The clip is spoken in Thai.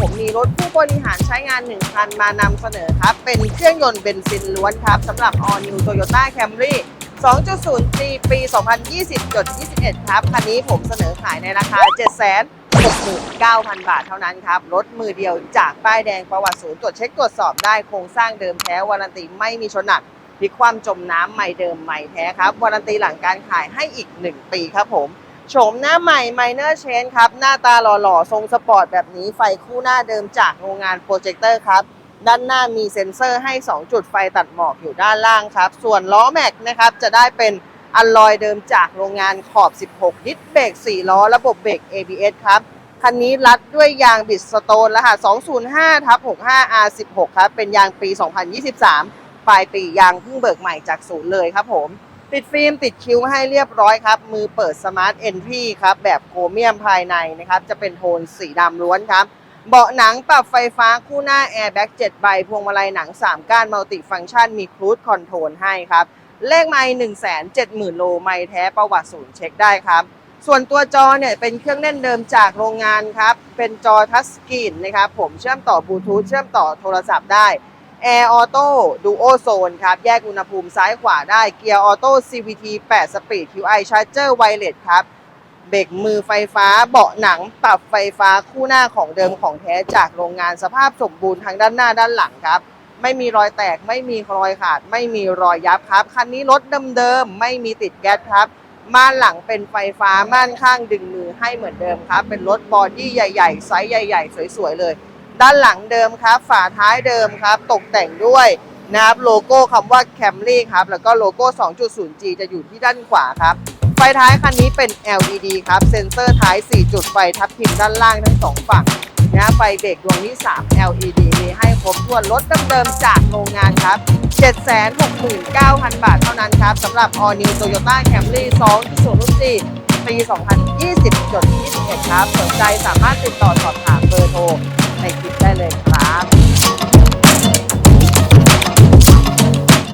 ผมมีรถผู้บริหารใช้งาน 1 คันมานำเสนอครับ เป็นเครื่องยนต์เบนซินล้วนครับสำหรับ All New Toyota Camry 2.0ปีปี 2020.21 ครับ คันนี้ผมเสนอขายในราคา 769,000 บาทเท่านั้นครับ รถมือเดียวจากป้ายแดงประวัติศูนย์ตรวจเช็คตรวจสอบได้โครงสร้างเดิมแท้วารันตีไม่มีชนหนักพลิกความจมน้ำใหม่เดิมใหม่แท้ครับวารันตีหลังการขายให้อีก 1 ปีครับผม โฉมหน้าใหม่ Minor Change ครับ หน้าตาหล่อๆ ทรงสปอร์ตแบบนี้ไฟคู่หน้าเดิมจากโรงงานโปรเจคเตอร์ครับ ด้านหน้ามีเซ็นเซอร์ให้ 2 จุดไฟตัดหมอกอยู่ด้านล่างครับ ส่วนล้อแม็กนะครับ จะได้เป็นอัลลอยเดิมจากโรงงานขอบ 16 ดิสเบรก4 ล้อ ระบบเบรก ABS ครับ คันนี้รัดด้วยยางบิดสโตนแล้วค่ะ205ทับ65 R16 ครับ เป็นยางปี 2023 ปลายปียางเพิ่งเบิกใหม่จากศูนย์เลยครับผม ติดฟิล์มติดคิ้วให้เรียบร้อยครับ มือเปิดสมาร์ทเอนทีครับ แบบโครเมียมภายในนะครับ จะเป็นโทนสีดำล้วนครับ เบาะหนังปรับไฟฟ้าคู่หน้าแอร์แบ็ก7ใบ พวงมาลัยหนัง 3 ก้านมัลติฟังก์ชันมีครู e คอนโทรลให้ครับ เลขไม่1 7 0 0 0 0 โลไม่แท้ประวัติศูนย์เช็คได้ครับส่วนตัวจอเนี่ยเป็นเครื่องเล่นเดิมจากโรงงานครับ เป็นจอทัชสกรีนนะครับ ผมเชื่อมต่อบลูทูธเชื่อมต่อโทรศัพท์ได้ Air Auto Duo Zone ครับ แยกอุณหภูมิซ้ายขวาได้ เกียร์ออโต้ CVT 8 Speed QI Charger Wireless ครับ เบรกมือไฟฟ้า เบาะหนัง ปรับไฟฟ้าคู่หน้าของเดิมของแท้จากโรงงานสภาพสมบูรณ์ทั้งด้านหน้าด้านหลังครับ ไม่มีรอยแตก ไม่มีรอยขาด ไม่มีรอยยับครับ คันนี้รถเดิมๆ ไม่มีติดแก๊สครับ ม่านหลังเป็นไฟฟ้า ม่านข้างดึงมือให้เหมือนเดิมครับ เป็นรถบอดี้ใหญ่ ๆ ไซส์ใหญ่ ๆ สวยๆ เลย ด้านหลังเดิมครับ ฝาท้ายเดิมครับ ตกแต่งด้วยนะครับโลโก้คำว่า Camry ครับ แล้วก็โลโก้ 2.0G จะอยู่ที่ด้านขวาครับ ไฟท้ายคันนี้เป็น LED ครับ เซ็นเซอร์ท้าย 4 จุดไฟทับทิมด้านล่างทั้งสองฝั่งนะไฟเบรกดวงที่ 3 LED มีให้ครบถ้วนรถเดิมๆจากโรงงานครับ 769,000 บาทเท่านั้นครับสำหรับ All New Toyota Camry 2.0 4ปี 2020จด21 ครับ สนใจสามารถติดต่อสอบถามเบอร์โทรในคลิป ได้เลยครับ